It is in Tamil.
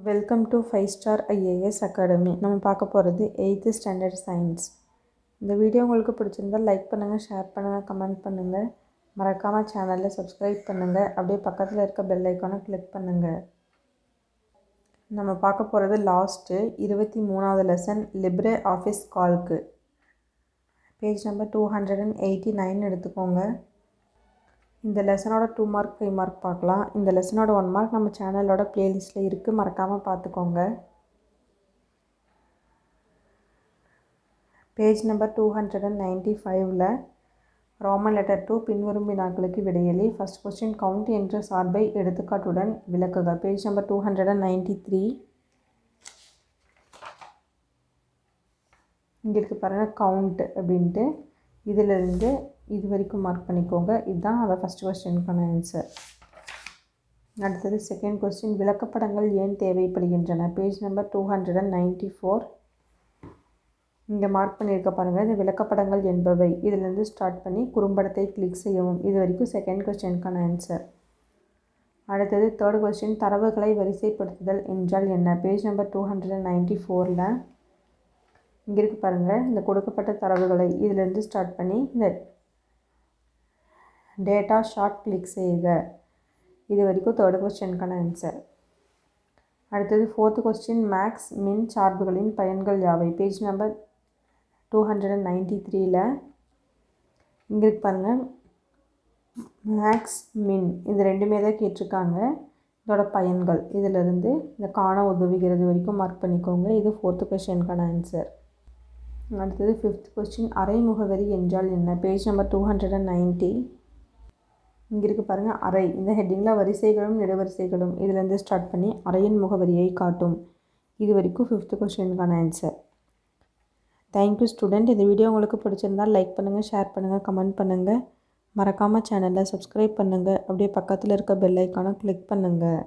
Welcome to five star IAS academy நம்ம பார்க்க போகிறது எயித்து ஸ்டாண்டர்ட் சயின்ஸ் இந்த வீடியோ உங்களுக்கு பிடிச்சிருந்தால் லைக் பண்ணுங்கள் ஷேர் பண்ணுங்கள் கமெண்ட் பண்ணுங்கள் மறக்காமல் சேனலில் சப்ஸ்கிரைப் பண்ணுங்கள் அப்படியே பக்கத்தில் இருக்க பெல் ஐக்கானை கிளிக் பண்ணுங்கள் நம்ம பார்க்க போகிறது லாஸ்ட்டு இருபத்தி மூணாவது lesson Libre office Calc page number two hundred and eighty nine எடுத்துக்கோங்க. இந்த லெசனோட டூ மார்க் ஃபைவ் மார்க் பார்க்கலாம். இந்த லெசனோட ஒன் மார்க் நம்ம சேனலோட ப்ளேலிஸ்ட்டில் இருக்குது மறக்காமல் பார்த்துக்கோங்க. Page number two hundred and ninety ஃபைவ்ல ரோமன் லெட்டர் டூ பின்வரும் வினாக்களுக்கு விடையளி ஃபஸ்ட் கொஸ்டின் கவுண்ட் என்ற சார்பை எடுத்துக்காட்டுடன் விளக்குக. Page number two hundred and ninety three இங்கே இருக்கு பாருங்கள் கவுண்ட் அப்படின்ட்டு. இதிலிருந்து இது வரைக்கும் மார்க் பண்ணிக்கோங்க. இதுதான் அதை ஃபஸ்ட் கொஸ்டினுக்கான ஆன்சர் அடுத்தது செகண்ட் கொஸ்டின் விளக்கப்படங்கள் ஏன் தேவைப்படுகின்றன? Page number two hundred and ninety four இங்கே மார்க் பண்ணியிருக்க பாருங்கள் இந்த விளக்கப்படங்கள் என்பவை. இதிலேருந்து ஸ்டார்ட் பண்ணி குறும்படத்தை கிளிக் செய்யவும். இது வரைக்கும் செகண்ட் கொஸ்டினுக்கான ஆன்சர் அடுத்தது தேர்ட் கொஸ்டின் தரவுகளை வரிசைப்படுத்துதல் என்றால் என்ன? Page number two hundred and ninety ஃபோரில் இங்கே இருக்குது பாருங்கள் இந்த கொடுக்கப்பட்ட தரவுகளை இதிலேருந்து ஸ்டார்ட் பண்ணி இந்த டேட்டா ஷார்ட் கிளிக் செய்க. இது வரைக்கும் தேர்ட் கொஸ்டினுக்கான ஆன்சர் அடுத்தது ஃபோர்த் கொஸ்டின் மேக்ஸ் மின் சார்புகளின் பயன்கள் யாவை? Page number two hundred and ninety த்ரீல இங்கே இருக்கு பாருங்கள் மேக்ஸ் மின் இது ரெண்டுமே தான் கேட்டிருக்காங்க. இதோட பயன்கள். இதிலிருந்து இந்த காண உதவுகிறது வரைக்கும் மார்க் பண்ணிக்கோங்க. இது ஃபோர்த்து கொஸ்டினுக்கான ஆன்சர் அடுத்தது ஃபிஃப்த் கொஸ்டின் அரை முகவரி என்றால் என்ன? Page number two hundred and ninety இங்கே இருக்குது பாருங்கள் அறை. இந்த ஹெட்டிங்கில் வரிசைகளும் நெடுவரிசைகளும். இதிலேருந்து ஸ்டார்ட் பண்ணி அறையின் முகவரியை காட்டும். இது வரைக்கும் ஃபிஃப்த்து கொஸ்டினுக்கான ஆன்சர் தேங்க்யூ ஸ்டூடெண்ட் இந்த வீடியோ உங்களுக்கு பிடிச்சிருந்தால் லைக் பண்ணுங்கள் ஷேர் பண்ணுங்கள் கமெண்ட் பண்ணுங்கள் மறக்காமல் சேனலில் சப்ஸ்கிரைப் பண்ணுங்கள் அப்படியே பக்கத்தில் இருக்க பெல் ஐக்கானை கிளிக் பண்ணுங்கள்